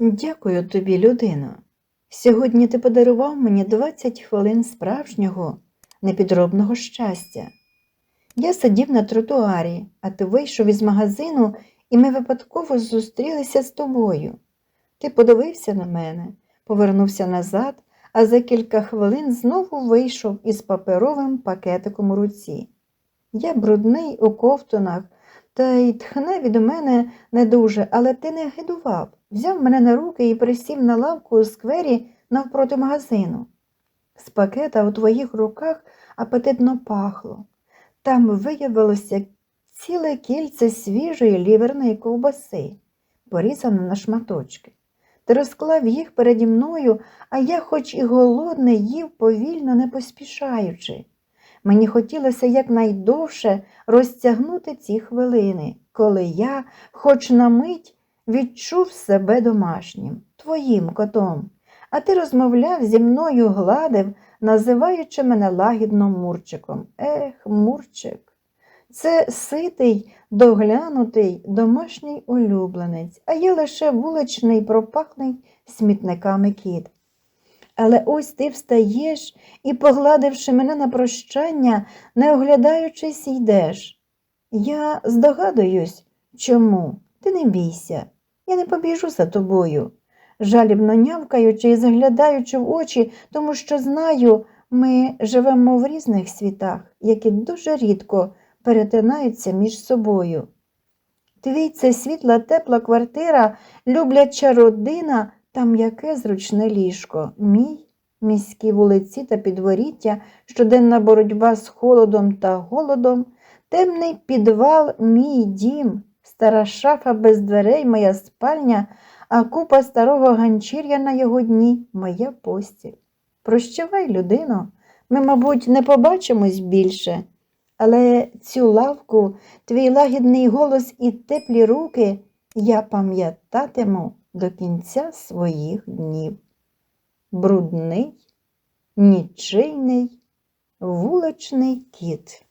Дякую тобі, людино. Сьогодні ти подарував мені 20 хвилин справжнього, непідробного щастя. Я сидів на тротуарі, а ти вийшов із магазину, і ми випадково зустрілися з тобою. Ти подивився на мене, повернувся назад, а за кілька хвилин знову вийшов із паперовим пакетиком у руці. Я брудний у ковтунах, та й тхне від мене не дуже, але ти не гидував. Взяв мене на руки і присів на лавку у сквері навпроти магазину. З пакета у твоїх руках апетитно пахло. Там виявилося ціле кільце свіжої ліверної ковбаси, порізане на шматочки. Ти розклав їх переді мною, а я, хоч і голодний, їв повільно, не поспішаючи. Мені хотілося якнайдовше розтягнути ці хвилини, коли я, хоч на мить, відчув себе домашнім, твоїм котом, а ти розмовляв зі мною, гладив, називаючи мене лагідно Мурчиком. Ех, Мурчик. Це ситий, доглянутий домашній улюбленець, а я лише вуличний, пропахний смітниками кіт. Але ось ти встаєш і, погладивши мене на прощання, не оглядаючись, йдеш. Я здогадуюсь, чому. Ти не бійся, я не побіжу за тобою, жалібно нявкаючи і заглядаючи в очі, тому що знаю, ми живемо в різних світах, які дуже рідко перетинаються між собою. Твій це світла, тепла квартира, любляча родина та м'яке зручне ліжко. Мій міські вулиці та підворіття, щоденна боротьба з холодом та голодом, темний підвал, мій дім, стара шафа без дверей, моя спальня, а купа старого ганчір'я на його дні моя постіль. Прощавай, людино, ми, мабуть, не побачимось більше, але цю лавку, твій лагідний голос і теплі руки я пам'ятатиму до кінця своїх днів. Брудний, нічийний, вуличний кіт.